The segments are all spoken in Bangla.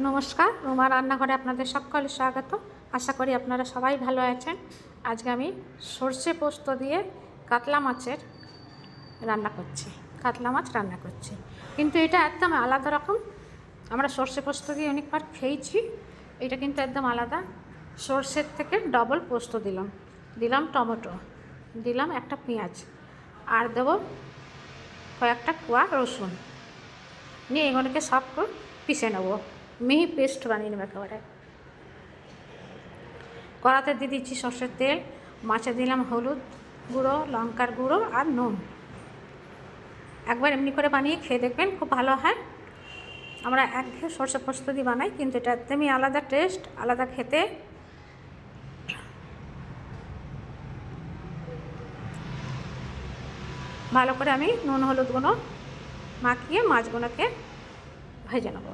নমস্কার, রুমা রান্নাঘরে আপনাদের সকল স্বাগত। আশা করি আপনারা সবাই ভালো আছেন। আজকে আমি সর্ষে পোস্ত দিয়ে কাতলা মাছের রান্না করছি, কাতলা মাছ রান্না করছি। কিন্তু এটা একদম আলাদা রকম। আমরা সর্ষে পোস্ত দিয়ে অনেকবার খেয়েছি, এটা কিন্তু একদম আলাদা। সর্ষের থেকে ডবল পোস্ত দিলাম। দিলাম টমেটো, দিলাম একটা পেঁয়াজ, আর দেবো কয়েকটা কোয়া রসুন। নিয়ে এগুলোকে সব পিষে নেব। মিহি পেস্ট বানিয়ে নেব একেবারে। কড়াতে দিয়ে দিচ্ছি সর্ষের তেল, মাছে দিলাম হলুদ গুঁড়ো, লঙ্কার গুঁড়ো আর নুন। একবার এমনি করে বানিয়ে খেয়ে দেখবেন খুব ভালো হয়। আমরা একঘেয়ে সর্ষে পোস্ত দিয়ে বানাই, কিন্তু এটা একদমই আলাদা টেস্ট, আলাদা খেতে। ভালো করে আমি নুন হলুদগুলো মাখিয়ে মাছগুলোকে ভেজে নেব।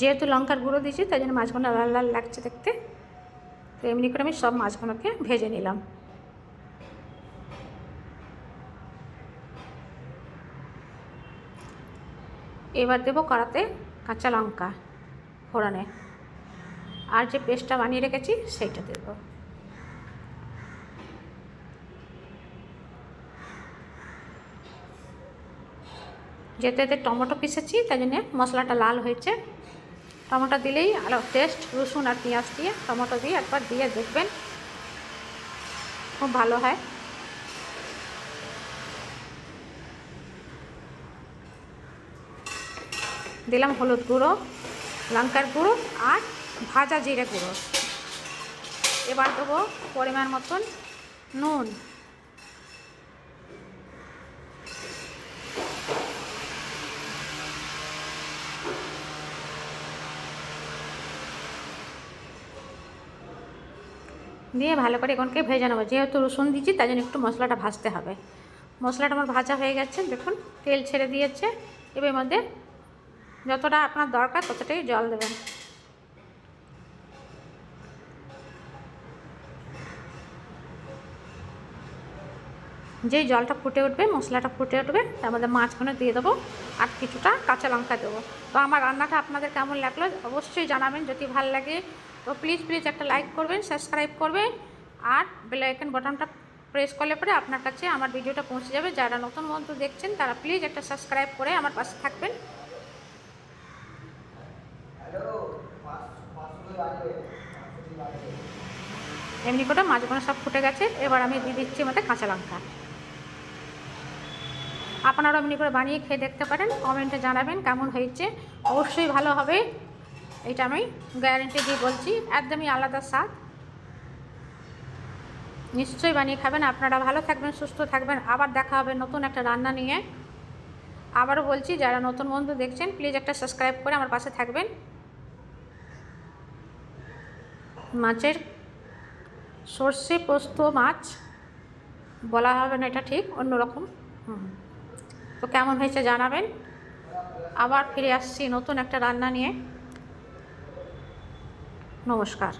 যেহেতু লঙ্কার গুঁড়ো দিয়েছি, তাই জন্য মাছগুলো লাল লাল লাগছে দেখতে। তো এমনি করে আমি সব মাছগুলোকে ভেজে নিলাম। এবার দেবো কড়াতে কাঁচা লঙ্কা ফোড়নে। আর যে পেস্টটা বানিয়ে রেখেছি, সেইটা দেবো। যেতে যেতে টমেটো পিসেছি তাই জন্যে মশলাটা লাল হয়েছে। টমেটো দিলেই আলো টেস্ট রসুন আর পেঁয়াজ দিয়ে টমেটো দিয়ে একবার দিয়ে দেখবেন। খুব ভালো হয়। দিলাম হলুদ গুঁড়ো, লঙ্কার গুঁড়ো আর ভাজা জিরে গুঁড়ো। এবার দেবো পরিমাণ মতন নুন। দিয়ে ভালো করে এখনকে ভেজে নেব। যেহেতু রসুন দিচ্ছি তাই জন্য একটু মশলাটা ভাজতে হবে। মশলাটা আমার ভাজা হয়ে গেছে, দেখুন, তেল ছেড়ে দিয়েছে। এবার মধ্যে যতটা আপনার দরকার, ততটাই জল দেবেন। যেই জলটা ফুটে উঠবে, মশলাটা ফুটে উঠবে, তার মধ্যে মাছগুলো দিয়ে দেবো আর কিছুটা কাঁচা লঙ্কা দেবো। তো আমার রান্নাটা আপনাদের কেমন লাগল অবশ্যই জানাবেন, যদি ভালো লাগে। তো প্লিজ প্লিজ একটা লাইক করবেন সাবস্ক্রাইব করবেন, আর বেল আইকন বাটনটা প্রেস করলে পরে আপনার কাছে আমার ভিডিওটা পৌঁছে যাবে। যারা নতুন বন্ধু দেখছেন, তারা প্লিজ একটা সাবস্ক্রাইব করে আমার পাশে থাকবেন। এমনি করে মাছগুলো সব ফুটে গেছে। এবার আমি দিয়ে দিচ্ছি মধ্যে কাঁচা লঙ্কা। আপনারা এমনি করে বানিয়ে খেয়ে দেখতে পারেন কমেন্টে জানাবেন কেমন হয়েছে। অবশ্যই ভালো হবে, এটা আমি গ্যারেন্টি দিয়ে বলছি, একদমই আলাদা স্বাদ। নিশ্চয়ই বানিয়ে খাবেন। আপনারা ভালো থাকবেন, সুস্থ থাকবেন। আবার দেখা হবে নতুন একটা রান্না নিয়ে। আবারও বলছি, যারা নতুন বন্ধু দেখছেন প্লিজ একটা সাবস্ক্রাইব করে আমার পাশে থাকবেন। মাছের সর্ষে পোস্ত মাছ, বলা হবে না এটা ঠিক অন্যরকম তো কেমন হয়েছে জানাবেন। আবার ফিরে আসছি নতুন একটা রান্না নিয়ে। নমস্কার।